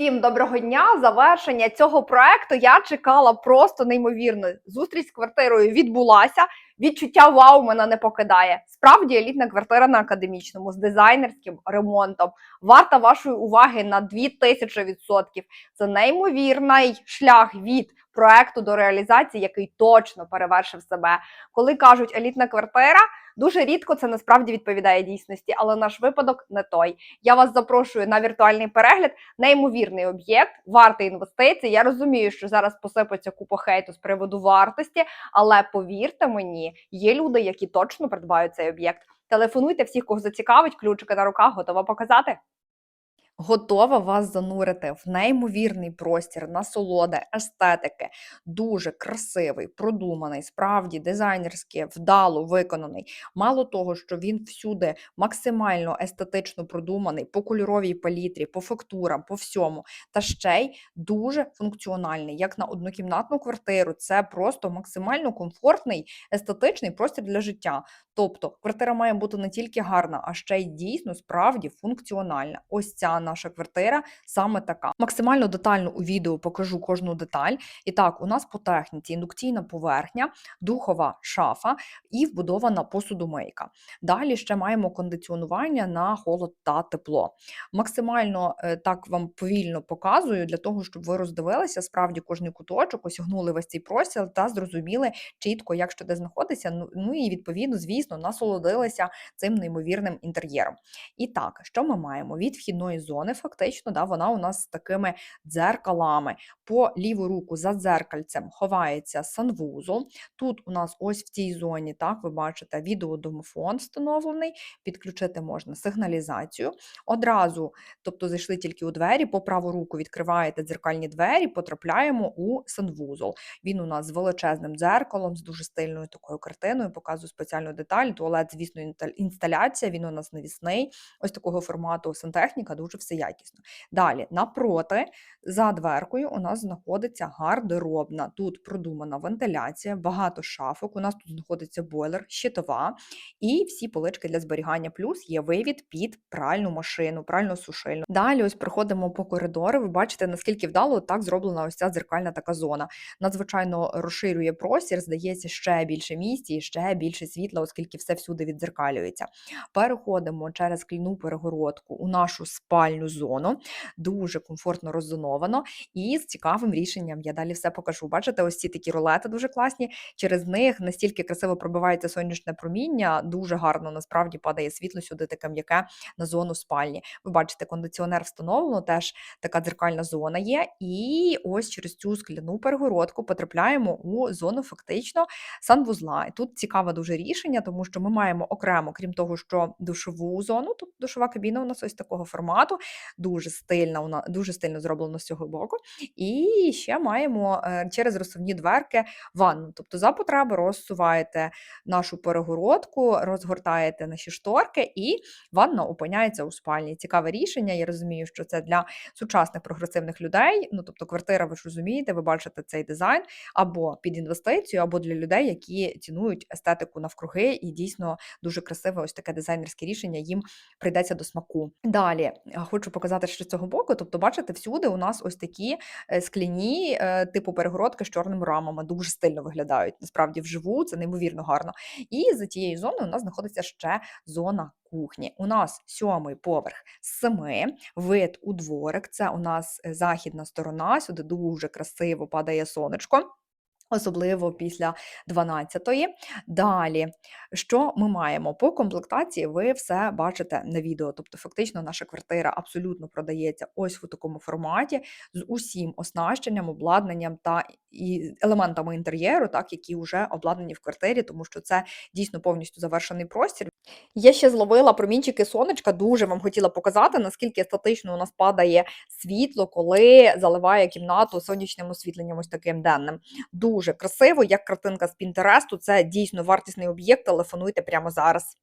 Усім доброго дня! Завершення цього проекту я чекала просто неймовірно. Зустріч з квартирою відбулася. Відчуття вау мене не покидає. Справді елітна квартира на академічному з дизайнерським ремонтом. Варта вашої уваги на 2000%. Це неймовірний шлях від проекту до реалізації, який точно перевершив себе. Коли кажуть елітна квартира, дуже рідко це насправді відповідає дійсності, але наш випадок не той. Я вас запрошую на віртуальний перегляд. Неймовірний об'єкт, вартий інвестицій. Я розумію, що зараз посипаться купа хейту з приводу вартості, але повірте мені, є люди, які точно придбають цей об'єкт. Телефонуйте всіх, кого зацікавить, ключики на руках, готова показати. Готова вас занурити в неймовірний простір, насолоди, естетики, дуже красивий, продуманий, справді дизайнерськи, вдало виконаний. Мало того, що він всюди максимально естетично продуманий по кольоровій палітрі, по фактурам, по всьому, та ще й дуже функціональний. Як на однокімнатну квартиру, це просто максимально комфортний, естетичний простір для життя. Тобто квартира має бути не тільки гарна, а ще й дійсно справді функціональна. Ось ця наша квартира саме така. Максимально детально у відео покажу кожну деталь. І так, у нас по техніці індукційна поверхня, духова шафа і вбудована посудомийка. Далі ще маємо кондиціонування на холод та тепло. Максимально е, так вам повільно показую для того, щоб ви роздивилися справді кожний куточок, осягнули весь цей простір та зрозуміли чітко, як що де знаходиться. Ну, ну і відповідно, звісно, насолодилися цим неймовірним інтер'єром. І так, що ми маємо від вхідної зони? Фактично, да, вона у нас з такими дзеркалами. По ліву руку за дзеркальцем ховається санвузол. Тут у нас ось в цій зоні, так, ви бачите, відеодомофон встановлений, підключити можна сигналізацію. Одразу, тобто зайшли тільки у двері, по праву руку відкриваєте дзеркальні двері, потрапляємо у санвузол. Він у нас з величезним дзеркалом, з дуже стильною такою картиною, показую спеціальну деталь. Туалет, звісно, інсталяція, він у нас навісний, ось такого формату сантехніка, дуже все якісно. Далі, напроти, за дверкою, у нас знаходиться гардеробна. Тут продумана вентиляція, багато шафок. У нас тут знаходиться бойлер, щитова і всі полички для зберігання. Плюс є вивід під пральну машину, пральну сушильну. Далі ось проходимо по коридору. Ви бачите, наскільки вдало так зроблена ось ця дзеркальна така зона. Надзвичайно розширює простір, здається, ще більше місць і ще більше світла, оскільки все всюди віддзеркалюється. Переходимо через скляну перегородку у нашу спальню зону. Дуже комфортно роззоновано і з цікавим рішенням. Я далі все покажу. Бачите, ось ці такі рулети дуже класні. Через них настільки красиво пробивається сонячне проміння, дуже гарно насправді падає світло сюди, таке м'яке на зону спальні. Ви бачите, кондиціонер встановлено, теж така дзеркальна зона є. І ось через цю скляну перегородку потрапляємо у зону фактично санвузла. І тут цікаве дуже рішення, тому що ми маємо окремо, крім того, що душову зону, тут душова кабіна у нас ось такого формату, дуже стильна, вона дуже стильно зроблено з цього боку. І ще маємо е, через розсувні дверки ванну. Тобто за потреби розсуваєте нашу перегородку, розгортаєте наші шторки, і ванна опиняється у спальні. Цікаве рішення. Я розумію, що це для сучасних прогресивних людей. Ну тобто, квартира, ви ж розумієте, ви бачите цей дизайн або під інвестицію, або для людей, які цінують естетику навкруги, і дійсно дуже красиве ось таке дизайнерське рішення їм прийдеться до смаку. Далі е, хочу показати ще з цього боку. Тобто, бачите, всюди у нас ось такі е, скляні, е, типу перегородки з чорними рамами, дуже стильно виглядають. Насправді вживу це неймовірно гарно. І за тією зоною у нас знаходиться ще зона. Кухні. У нас сьомий поверх семи, вид у дворик. Це у нас е, західна сторона, сюди дуже красиво падає сонечко. Особливо після 12-ї. Далі, що ми маємо? По комплектації ви все бачите на відео. Тобто, фактично, наша квартира абсолютно продається ось в такому форматі з усім оснащенням, обладнанням та і елементами інтер'єру, так які вже обладнані в квартирі, тому що це дійсно повністю завершений простір. Я ще зловила промінчики сонечка, дуже вам хотіла показати, наскільки естетично у нас падає світло, коли заливає кімнату сонячним освітленням, ось таким денним. Дуже красиво, як картинка з Пінтересту. Це дійсно вартісний об'єкт. Телефонуйте прямо зараз.